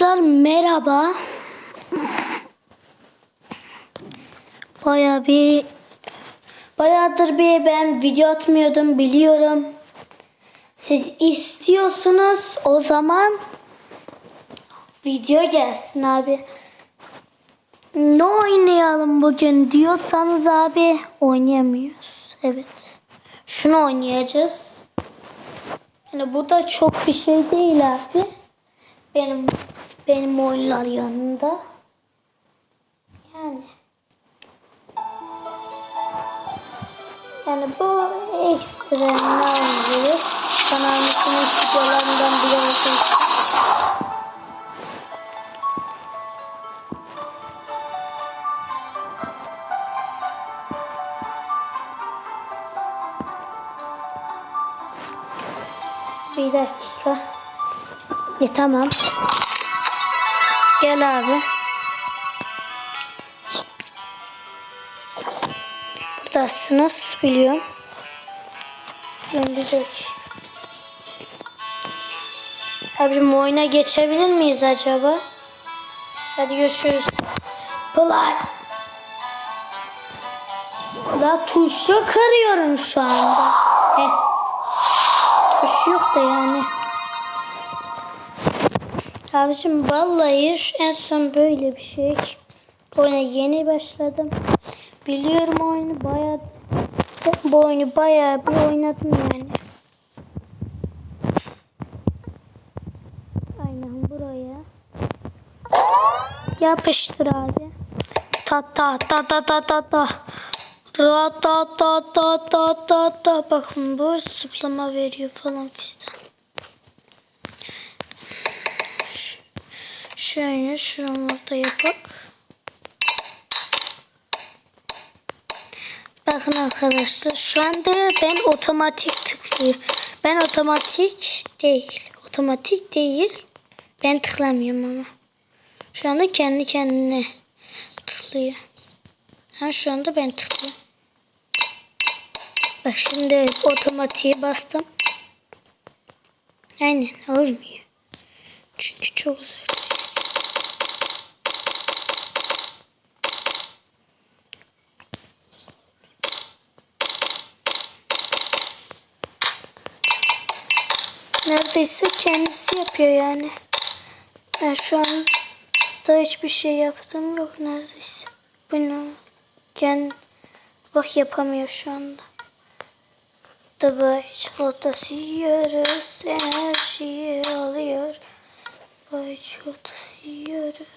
Arkadaşlar merhaba. Baya bir bayağıdır bir ben video atmıyordum biliyorum. Siz istiyorsunuz o zaman video gelsin abi. Ne oynayalım bugün diyorsanız abi oynayamıyoruz. Evet. Şunu oynayacağız. Yani bu da çok bir şey değil abi. Benim benim oyunlar yanında. Yani. Yani bu ekstra ne? Kanalımızın videolarından biri. Bir dakika. E tamam. Gel abi. Buradasınız biliyorum. Döndürecek. Abicim oyuna geçebilir miyiz acaba? Hadi görüşürüz. Play. La tuşu kırıyorum şu anda. Heh. Tuş yok da yani. Abicim vallahi şu en son böyle bir şey. Oyuna yeni başladım. Biliyorum oyunu bayağı bu oyunu bayağı bir oynadım yani. Aynen buraya. Yapıştır abi. Ta ta ta ta ta ta ta. Ra ta ta ta ta ta ta. Bakın bu zıplama veriyor falan fistan. Şöyle şuralarda yapak. Bakın arkadaşlar şu anda ben otomatik tıklıyorum. Ben otomatik değil. Otomatik değil. Ben tıklamıyorum ama. Şu anda kendi kendine tıklıyor. Ha şu anda ben tıklıyorum. Bak şimdi otomatiğe bastım. Aynen olmuyor. Çünkü çok uzaktayız. Neredeyse kendisi yapıyor yani. Ben şu an da hiçbir şey yaptım yok neredeyse. Bunu kendi bak yapamıyor şu anda. Dubai çikolatası yiyoruz, enerjiyi alıyor. Dubai çikolatası yiyoruz.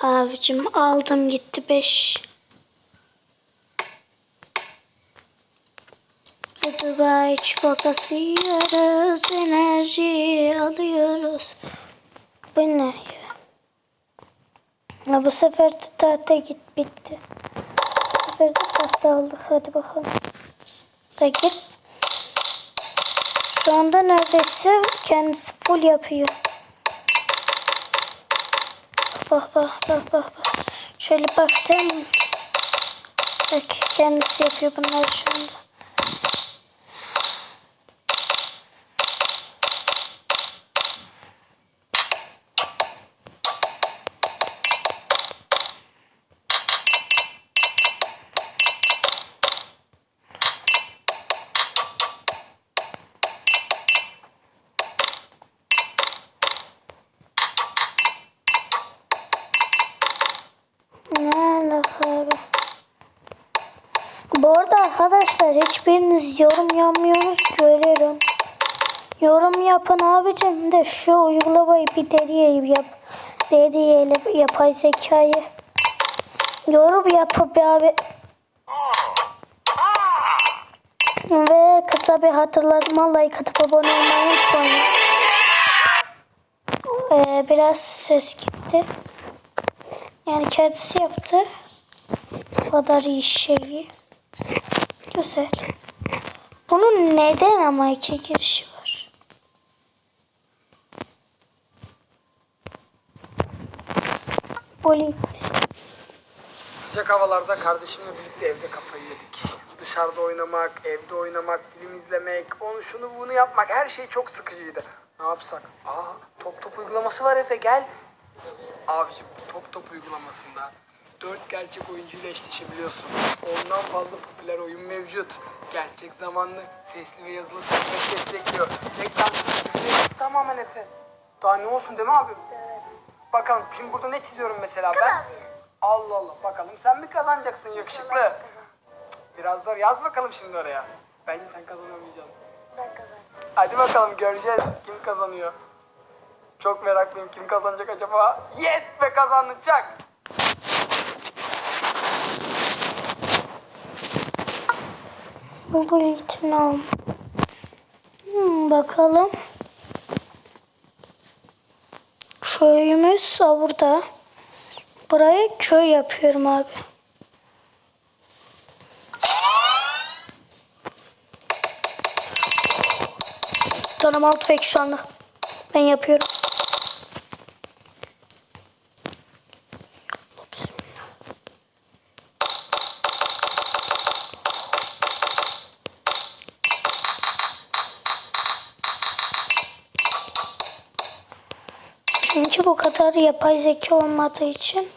Abicim aldım gitti 5. Dubai çikolatası yiyoruz, enerji alıyoruz. Bu ne ya? Ha, bu sefer de tahta git bitti. Bu sefer de tahta aldık. Hadi bakalım. Da git. Şu anda neredeyse kendisi full yapıyor. Bak bak bak bak bak. Şöyle baktım. Bak kendisi yapıyor bunları şu anda. Arkadaşlar hiçbiriniz yorum yapmıyorsunuz görüyorum. Yorum yapın abicim de şu uygulamayı bir deneyelim yap. Deneyelim yapay zekayı. Yorum yapın be abi. Ve kısa bir hatırlatma like atıp abone olmayı unutmayın. Ee, biraz ses gitti. Yani kendisi yaptı. Bu kadar iyi şeyi. Güzel. Bunun neden ama iki girişi var? Polit. Sıcak havalarda kardeşimle birlikte evde kafayı yedik. Dışarıda oynamak, evde oynamak, film izlemek, onu şunu bunu yapmak her şey çok sıkıcıydı. Ne yapsak? Aa Top top uygulaması var Efe gel. abicim top top uygulamasında dört gerçek oyuncuyla eşleşebiliyorsun. Ondan fazla popüler oyun mevcut. Gerçek zamanlı, sesli ve yazılı sohbet destekliyor. Reklam tamamen Efe. Daha ne olsun değil mi abi? Evet. Bakalım şimdi burada ne çiziyorum mesela ben? Allah Allah bakalım sen mi kazanacaksın yakışıklı? Biraz zor yaz bakalım şimdi oraya. Bence sen kazanamayacaksın. Ben kazandım. Hadi bakalım göreceğiz kim kazanıyor. Çok meraklıyım kim kazanacak acaba? Yes be kazanacak. Bu eğitimini al. Hmm, bakalım. Köyümüz burada. Buraya köy yapıyorum abi. Canım alt anda. Ben yapıyorum. Bu kadar yapay zeka olmadığı için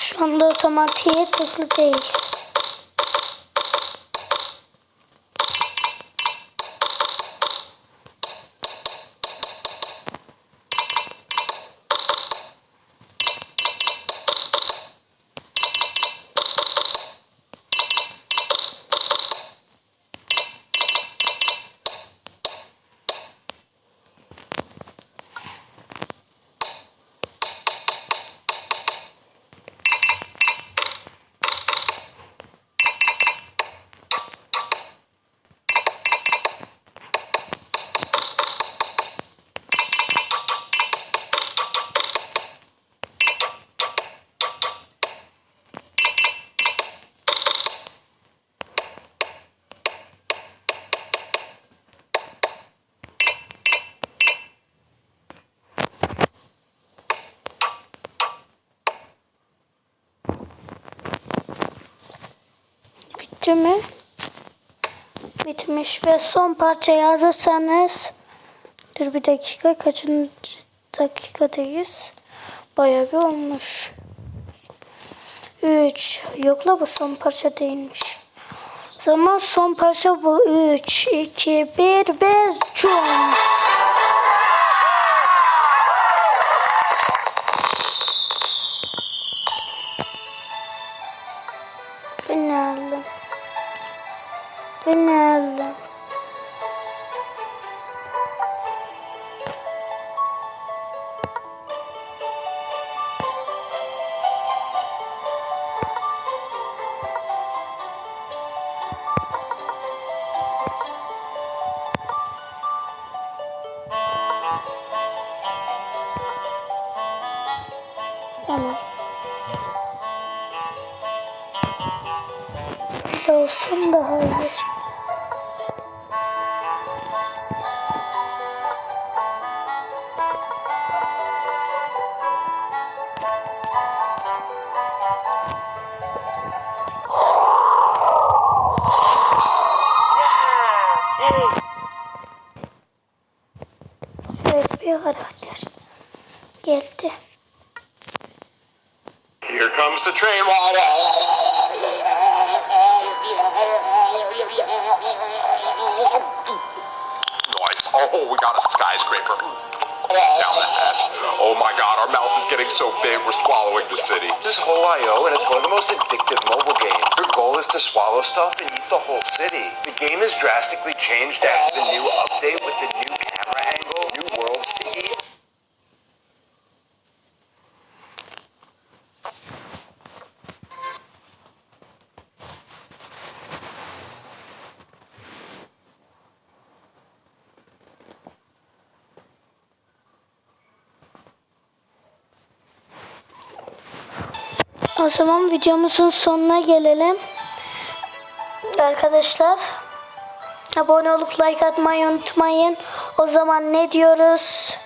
şu anda otomatiğe tıklı değil. Mi? Bitmiş ve son parçayı hazırsanız dur bir dakika kaçıncı dakikadayız? Bayağı bir olmuş. 3 yok la bu son parça değilmiş. Zaman son parça bu. 3, 2, 1 ve cum. Aldım? Tamam. Böyle olsun daha iyi. Evet karakter geldi. Here comes the train. Noise. Oh, oh, we got a skyscraper. Down the hatch. Oh my god, our mouth is getting so big we're swallowing the city. This is Whole.io, and it's one of the most addictive mobile games. Your goal is to swallow stuff and eat the whole city. The game has drastically changed after the new update O zaman videomuzun sonuna gelelim. Arkadaşlar abone olup like atmayı unutmayın. O zaman ne diyoruz?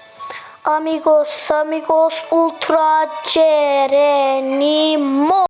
Amigos, amigos, ultra cerenimo.